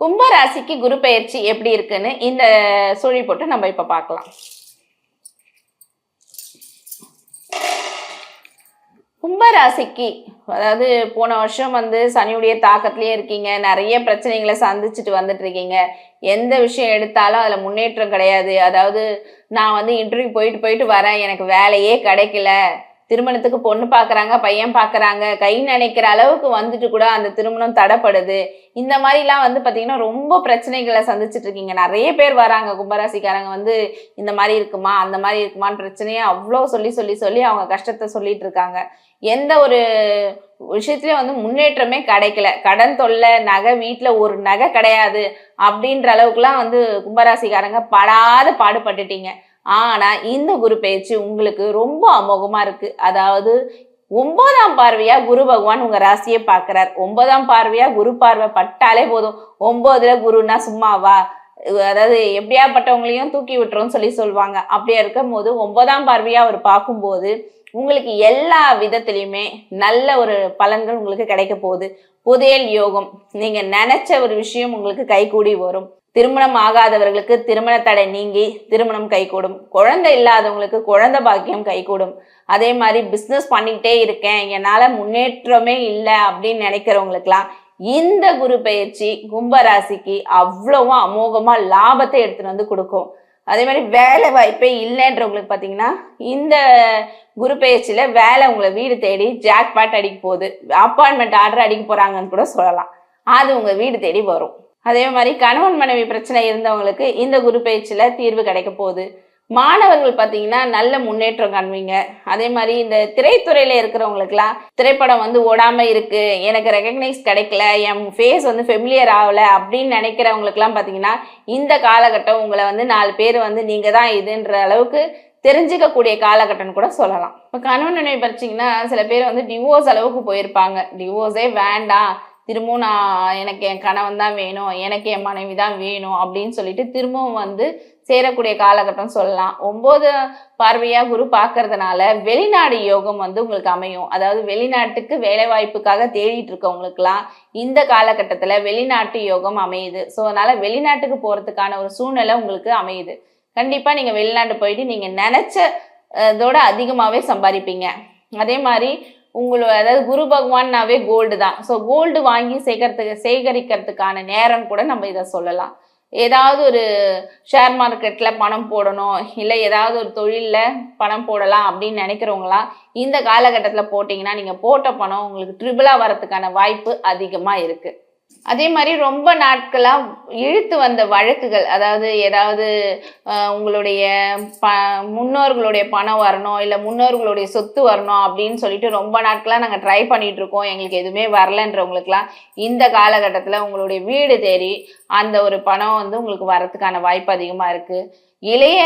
கும்பராசிக்கு குரு பெயர்ச்சி எப்படி இருக்குன்னு இந்த சுழி போட்டு நம்ம இப்போ பார்க்கலாம். கும்பராசிக்கு அதாவது போன வருஷம் வந்து சனியுடைய தாக்கத்திலே இருக்கீங்க. நிறைய பிரச்சனைகளை சந்திச்சுட்டு வந்துட்டு இருக்கீங்க. எந்த விஷயம் எடுத்தாலும் அதில் முன்னேற்றம் கிடையாது. அதாவது நான் வந்து இன்டர்வியூ போயிட்டு போயிட்டு வரேன். எனக்கு வேலையே கிடைக்கல. திருமணத்துக்கு பொண்ணு பார்க்குறாங்க பையன் பார்க்குறாங்க கை நினைக்கிற அளவுக்கு வந்துட்டு கூட அந்த திருமணம் தடைப்படுது. இந்த மாதிரிலாம் வந்து பார்த்தீங்கன்னா ரொம்ப பிரச்சனைகளை சந்திச்சுட்டு இருக்கீங்க. நிறைய பேர் வராங்க கும்பராசிக்காரங்க வந்து இந்த மாதிரி இருக்குமா அந்த மாதிரி இருக்குமான்னு பிரச்சனையை அவ்வளோ சொல்லி சொல்லி சொல்லி அவங்க கஷ்டத்தை சொல்லிட்டு இருக்காங்க. எந்த ஒரு விஷயத்துலயும் வந்து முன்னேற்றமே கிடைக்கல. கடன் தொல்லை நகை வீட்டில் ஒரு நகை கிடையாது. அப்படின்ற அளவுக்குலாம் வந்து கும்பராசிக்காரங்க படாத பாடுபட்டுட்டீங்க. ஆனால் இந்த குரு பயிற்சி உங்களுக்கு ரொம்ப அமோகமாக இருக்குது அதாவது ஒன்பதாம் பார்வையா குரு பகவான் உங்க ராசியை பார்க்கறார். ஒன்பதாம் பார்வையா குரு பார்வை பட்டாலே போதும். ஒன்பதுல குருன்னா சும்மாவா? அதாவது எப்படியாப்பட்டவங்களையும் தூக்கி விட்டுறோம்னு சொல்லி சொல்லுவாங்க. அப்படியா இருக்கும் போது ஒன்பதாம் பார்வையா அவர் பார்க்கும்போது உங்களுக்கு எல்லா விதத்திலையுமே நல்ல ஒரு பலன்கள் உங்களுக்கு கிடைக்க போகுது. புதையல் யோகம் நீங்க நினைச்ச ஒரு விஷயம் உங்களுக்கு கைகூடி வரும். திருமணம் ஆகாதவர்களுக்கு திருமண தடை நீங்கி திருமணம் கைகூடும். குழந்தை இல்லாதவங்களுக்கு குழந்தை பாக்கியம் கைகூடும். அதே மாதிரி பிஸ்னஸ் பண்ணிக்கிட்டே இருக்கேன். என்னால் முன்னேற்றமே இல்லை அப்படின்னு நினைக்கிறவங்களுக்குலாம் இந்த குரு பயிற்சி கும்பராசிக்கு அவ்வளவும் அமோகமா லாபத்தை எடுத்துட்டு வந்து கொடுக்கும். அதே மாதிரி வேலை வாய்ப்பே இல்லைன்றவங்களுக்கு பார்த்தீங்கன்னா இந்த குரு பயிற்சியில வேலை உங்களை வீடு தேடி ஜாக்பாட் அடிக்க போகுது. அப்பாயின்மெண்ட் ஆர்டர் அடிக்க போறாங்கன்னு கூட சொல்லலாம். அது உங்க வீடு தேடி வரும். அதே மாதிரி கணவன் மனைவி பிரச்சனை இருந்தவங்களுக்கு இந்த குரு பயிற்சியில் தீர்வு கிடைக்க போகுது. மாணவர்கள் பார்த்தீங்கன்னா நல்ல முன்னேற்றம் காண்பீங்க. அதே மாதிரி இந்த திரைத்துறையில இருக்கிறவங்களுக்குலாம் திரைப்படம் வந்து ஓடாமல் இருக்கு. எனக்கு ரெகக்னைஸ் கிடைக்கல. என் ஃபேஸ் வந்து ஃபெமிலியர் ஆகல அப்படின்னு நினைக்கிறவங்களுக்குலாம் பார்த்தீங்கன்னா இந்த காலகட்டம் உங்களை வந்து நாலு பேர் வந்து நீங்க தான் இதுன்ற அளவுக்கு தெரிஞ்சுக்கக்கூடிய காலகட்டம்னு கூட சொல்லலாம். இப்போ கணவன் நினைவு பார்த்தீங்கன்னா சில பேர் வந்து டிவோர்ஸ் அளவுக்கு போயிருப்பாங்க. டிவோர்ஸே வேண்டாம். திரும்பவும் நான் எனக்கு என் கணவன் தான் வேணும் எனக்கு என் மனைவி தான் வேணும் அப்படின்னு சொல்லிட்டு திரும்பவும் வந்து சேரக்கூடிய காலகட்டம் சொல்லலாம். ஒம்பது பார்வையா குரு பார்க்கறதுனால வெளிநாடு யோகம் வந்து உங்களுக்கு அமையும். அதாவது வெளிநாட்டுக்கு வேலை வாய்ப்புக்காக தேடிட்டு இருக்கவங்களுக்குலாம் இந்த காலகட்டத்தில் வெளிநாட்டு யோகம் அமையுது. ஸோ அதனால வெளிநாட்டுக்கு போறதுக்கான ஒரு சூழ்நிலை உங்களுக்கு அமையுது. கண்டிப்பாக நீங்கள் வெளிநாட்டு போயிட்டு நீங்கள் நினைச்ச அதிகமாகவே சம்பாதிப்பீங்க. அதே மாதிரி உங்களோட அதாவது குரு பகவான்னாவே கோல்டு தான். ஸோ கோல்டு வாங்கி சேகரத்துக்கு சேகரிக்கிறதுக்கான நேரம் கூட நம்ம இதை சொல்லலாம். ஏதாவது ஒரு ஷேர் மார்க்கெட்டில் பணம் போடணும் இல்லை ஏதாவது ஒரு தொழிலில் பணம் போடலாம் அப்படின்னு நினைக்கிறவங்களாம் இந்த காலகட்டத்தில் போட்டிங்கன்னா நீங்கள் போட்ட பணம் உங்களுக்கு ட்ரிபிளாக வரதுக்கான வாய்ப்பு அதிகமாக இருக்குது அதே மாதிரி ரொம்ப நாட்களாக இழுத்து வந்த வழக்குகள் அதாவது ஏதாவது உங்களுடைய ப முன்னோர்களுடைய பணம் வரணும் இல்லை முன்னோர்களுடைய சொத்து வரணும் அப்படின்னு சொல்லிட்டு ரொம்ப நாட்களாக நாங்கள் ட்ரை பண்ணிகிட்ருக்கோம் எங்களுக்கு எதுவுமே வரலன்றவங்களுக்குலாம் இந்த காலகட்டத்தில் உங்களுடைய வீடு தேடி அந்த ஒரு பணம் வந்து உங்களுக்கு வரதுக்கான வாய்ப்பு அதிகமாக இருக்குது இளைய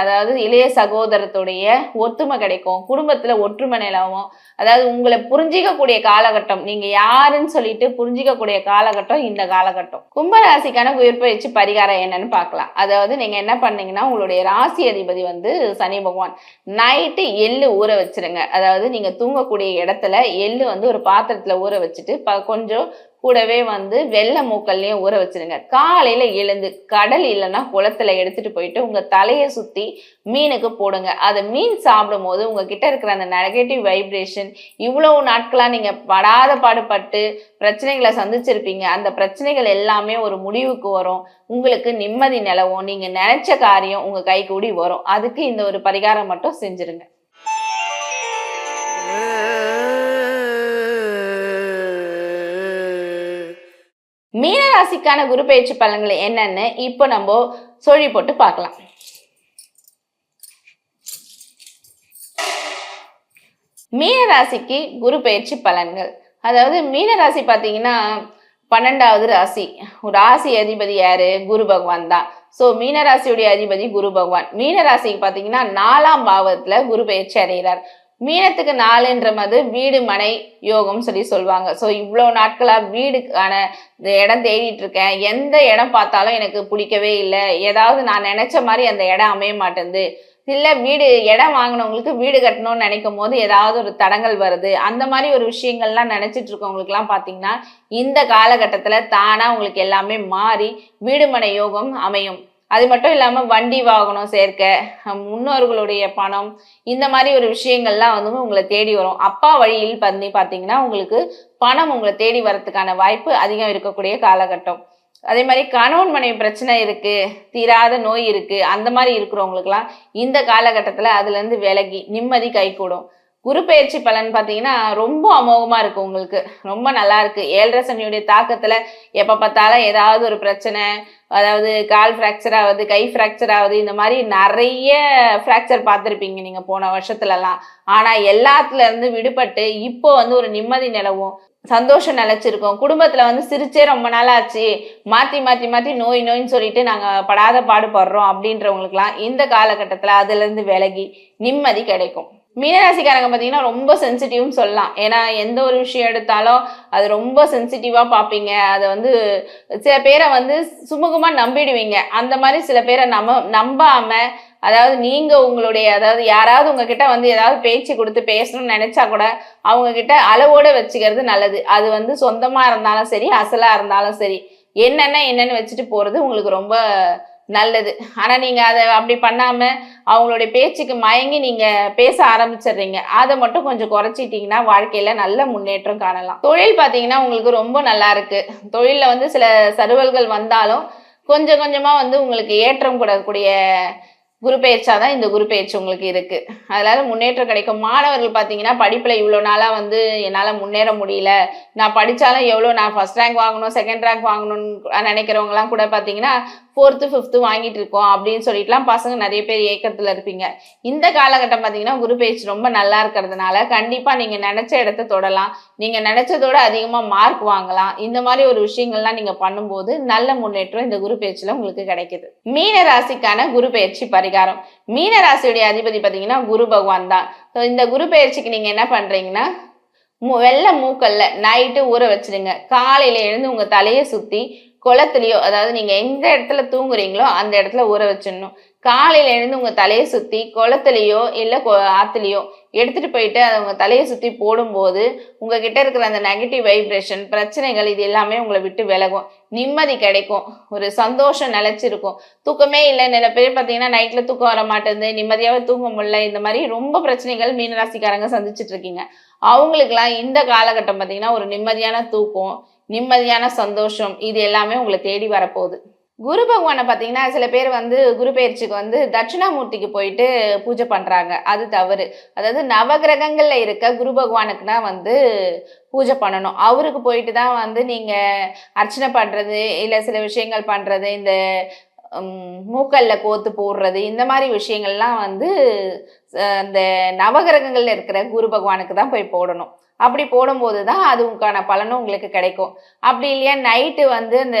அதாவது இளைய சகோதரத்துடைய ஒத்துமை கிடைக்கும். குடும்பத்துல ஒற்றுமை நிலவும். அதாவது உங்களை புரிஞ்சிக்கக்கூடிய காலகட்டம். நீங்க யாருன்னு சொல்லிட்டு புரிஞ்சிக்கக்கூடிய காலகட்டம் இந்த காலகட்டம். கும்பராசிக்கான உயிர்பயிற்சி பரிகாரம் என்னன்னு பார்க்கலாம். அதாவது நீங்க என்ன பண்ணீங்கன்னா உங்களுடைய ராசி அதிபதி வந்து சனி பகவான். நைட்டு எள்ளு ஊற வச்சிருங்க. அதாவது நீங்க தூங்கக்கூடிய இடத்துல எள்ளு வந்து ஒரு பாத்திரத்துல ஊற வச்சுட்டு கொஞ்சம் கூடவே வந்து வெள்ளை மூக்கல்லையும் ஊற வச்சிருங்க. காலையில எழுந்து கடல் இல்லைன்னா குளத்துல எடுத்துட்டு போயிட்டு உங்க தலையை சுத்தி மீனுக்கு போடுங்க. அதை மீன் சாப்பிடும் போது உங்ககிட்ட இருக்கிற அந்த நெகட்டிவ் வைப்ரேஷன் இவ்வளவு நாட்களா நீங்க படாத பாடுபட்டு பிரச்சனைகளை சந்திச்சிருப்பீங்க. அந்த பிரச்சனைகள் எல்லாமே ஒரு முடிவுக்கு வரும். உங்களுக்கு நிம்மதி நிலவும். நீங்க நினைச்ச காரியம் உங்க கை கூடி வரும். அதுக்கு இந்த ஒரு பரிகாரம் மட்டும் செஞ்சிருங்க. மீனராசிக்கான குரு பயிற்சி பலன்கள் என்னன்னு இப்போ நம்ம சொல்லி போட்டு பார்க்கலாம். மீனராசிக்கு குரு பயிற்சி பலன்கள். அதாவது மீனராசி பார்த்தீங்கன்னா பன்னெண்டாவது ராசி. ராசி அதிபதி யாரு? குரு பகவான் தான். ஸோ மீனராசியுடைய அதிபதி குரு பகவான். மீனராசிக்கு பார்த்தீங்கன்னா நாலாம் பாவத்தில் குரு பயிற்சி அடைகிறார். மீனத்துக்கு நாலுன்ற மது வீடு மனை யோகம் சொல்லி சொல்லுவாங்க ஸோ இவ்வளோ நாட்களாக வீடுக்கான இந்த இடம் தேடிட்டு இருக்கேன் எந்த இடம் பார்த்தாலும் எனக்கு பிடிக்கவே இல்லை. ஏதாவது நான் நினச்ச மாதிரி அந்த இடம் அமைய மாட்டேங்குது. இல்லை வீடு இடம் வாங்கினவங்களுக்கு வீடு கட்டணும்னு நினைக்கும் போது ஏதாவது ஒரு தடங்கள் வருது. அந்த மாதிரி ஒரு விஷயங்கள்லாம் நினச்சிட்டு இருக்கவங்களுக்குலாம் பார்த்தீங்கன்னா இந்த காலகட்டத்தில் தானாக உங்களுக்கு எல்லாமே மாறி வீடுமனை யோகம் அமையும். அது மட்டும் இல்லாமல் வண்டி வாகனம் சேர்க்க முன்னோர்களுடைய பணம் இந்த மாதிரி ஒரு விஷயங்கள்லாம் வந்து உங்களை தேடி வரும். அப்பா வழியில் பண்ணி பார்த்தீங்கன்னா உங்களுக்கு பணம் உங்களை தேடி வரதுக்கான வாய்ப்பு அதிகம் இருக்கக்கூடிய காலகட்டம். அதே மாதிரி கணவன் மனைவி பிரச்சனை இருக்கு தீராத நோய் இருக்கு அந்த மாதிரி இருக்கிறவங்களுக்குலாம் இந்த காலகட்டத்தில் அதுலேருந்து விலகி நிம்மதி கைகூடும். குரு பயிற்சி பலன் பார்த்தீங்கன்னா ரொம்ப அமோகமா இருக்கு உங்களுக்கு. ரொம்ப நல்லா இருக்கு. ஏழரை சனியுடைய தாக்கத்துல எப்ப பார்த்தாலும் ஏதாவது ஒரு பிரச்சனை அதாவது கால் ஃப்ராக்சர் ஆகுது கை ஃப்ராக்சர் ஆகுது இந்த மாதிரி நிறைய ஃப்ராக்சர் பார்த்துருப்பீங்க நீங்க போன வருஷத்துலலாம். ஆனா எல்லாத்துல இருந்து விடுபட்டு இப்போ வந்து ஒரு நிம்மதி நிலவும் சந்தோஷம் நிலைச்சிருக்கோம். குடும்பத்துல வந்து சிரிச்சே ரொம்ப நாள் ஆச்சு மாத்தி மாத்தி மாத்தி நோய் நோயின்னு சொல்லிட்டு நாங்க படாத பாடுபடுறோம் அப்படின்றவங்களுக்குலாம் இந்த காலகட்டத்துல அதுல இருந்து விலகி நிம்மதி கிடைக்கும். மீனராசிக்காரங்க பார்த்தீங்கன்னா ரொம்ப சென்சிட்டிவ்னு சொல்லலாம். ஏன்னா எந்த ஒரு விஷயம் எடுத்தாலும் அது ரொம்ப சென்சிட்டிவாக பார்ப்பீங்க அதை வந்து சில பேரை வந்து சுமூகமாக நம்பிடுவீங்க. அந்த மாதிரி சில பேரை நம்ப நம்பாம அதாவது நீங்க உங்களுடைய அதாவது யாராவது உங்ககிட்ட வந்து ஏதாவது பேச்சு கொடுத்து பேசணும்னு நினைச்சா கூட அவங்க கிட்ட அளவோட வச்சுக்கிறது நல்லது. அது வந்து சொந்தமா இருந்தாலும் சரி அசலா இருந்தாலும் சரி என்னென்ன என்னன்னு வச்சுட்டு போறது உங்களுக்கு ரொம்ப நல்லது. ஆனா நீங்க அதை அப்படி பண்ணாம அவங்களுடைய பேச்சுக்கு மயங்கி நீங்க பேச ஆரம்பிச்சிடுறீங்க. அதை மட்டும் கொஞ்சம் குறைச்சிட்டிங்கன்னா வாழ்க்கையில நல்ல முன்னேற்றம் காணலாம். தொழில் பாத்தீங்கன்னா உங்களுக்கு ரொம்ப நல்லா இருக்கு. தொழில்ல வந்து சில சருவல்கள் வந்தாலும் கொஞ்சம் கொஞ்சமா வந்து உங்களுக்கு ஏற்றம் கூடக்கூடிய குரு தான் இந்த குரு பெயர்ச்சி உங்களுக்கு இருக்கு. அதனால முன்னேற்றம் கிடைக்கும். மாணவர்கள் பார்த்தீங்கன்னா படிப்புல இவ்வளோ நாளா வந்து என்னால் முன்னேற முடியல. நான் படிச்சாலும் எவ்வளோ நான் ஃபர்ஸ்ட் ரேங்க் வாங்கணும் செகண்ட் ரேங்க் வாங்கணும்னு நினைக்கிறவங்கலாம் கூட பார்த்தீங்கன்னா ஃபோர்த்து ஃபிஃப்த்து வாங்கிட்டு இருக்கோம் அப்படின்னு சொல்லிட்டுலாம் பசங்க நிறைய பேர் ஏக்கத்தில் இருப்பீங்க. இந்த காலகட்டம் பார்த்தீங்கன்னா குரு பயிற்சி ரொம்ப நல்லா இருக்கிறதுனால கண்டிப்பாக நீங்கள் நினச்ச இடத்த தொடலாம். நீங்கள் நினச்சதோட அதிகமாக மார்க் வாங்கலாம். இந்த மாதிரி ஒரு விஷயங்கள்லாம் நீங்கள் பண்ணும்போது நல்ல முன்னேற்றம் இந்த குரு பயிற்சியில் உங்களுக்கு கிடைக்குது. மீன ராசிக்கான குரு பயிற்சி பரிகாரம் மீன ராசியுடைய அதிபதி பார்த்தீங்கன்னா குரு பகவான் தான். ஸோ இந்த குரு பயிற்சிக்கு நீங்கள் என்ன பண்ணுறீங்கன்னா வெள்ளை மூக்கல்ல நைட்டு ஊற வச்சிருங்க காலையில எழுந்து உங்க தலையை சுத்தி குளத்துலயோ அதாவது நீங்க எந்த இடத்துல தூங்குறீங்களோ அந்த இடத்துல ஊற வச்சிடணும். காலையில எழுந்து உங்க தலையை சுத்தி குளத்துலயோ இல்ல ஆத்துலயோ எடுத்துட்டு போயிட்டு அதை உங்க தலையை சுத்தி போடும்போது உங்ககிட்ட இருக்கிற அந்த நெகட்டிவ் வைப்ரேஷன் பிரச்சனைகள் இது எல்லாமே உங்களை விட்டு விலகும். நிம்மதி கிடைக்கும். ஒரு சந்தோஷம் நிலைச்சிருக்கும். தூக்கமே இல்லை. நில பேர் பார்த்தீங்கன்னா நைட்ல தூக்கம் வர மாட்டேங்குது. நிம்மதியாவே தூங்க முடியல. இந்த மாதிரி ரொம்ப பிரச்சனைகள் மீனராசிக்காரங்க சந்திச்சுட்டு இருக்கீங்க. அவங்களுக்குலாம் இந்த காலகட்டம் பார்த்தீங்கன்னா ஒரு நிம்மதியான தூக்கம் நிம்மதியான சந்தோஷம் இது எல்லாமே உங்களை தேடி வரப்போகுது. குரு பகவானை பார்த்தீங்கன்னா சில பேர் வந்து குரு பயிற்சிக்கு வந்து தட்சிணாமூர்த்திக்கு போயிட்டு பூஜை பண்ணுறாங்க அது தவறு. அதாவது நவகிரகங்களில் இருக்க குரு பகவானுக்கு தான் வந்து பூஜை பண்ணணும். அவருக்கு போயிட்டு தான் வந்து நீங்கள் அர்ச்சனை பண்ணுறது இல்லை சில விஷயங்கள் பண்ணுறது இந்த மூக்கல்ல கோத்து போடுறது இந்த மாதிரி விஷயங்கள்லாம் வந்து அந்த நவகிரகங்களில் இருக்கிற குரு பகவானுக்கு தான் போய் போடணும். அப்படி போடும்போது தான் அதுக்கான பலனும் உங்களுக்கு கிடைக்கும். அப்படி இல்லையா நைட்டு வந்து அந்த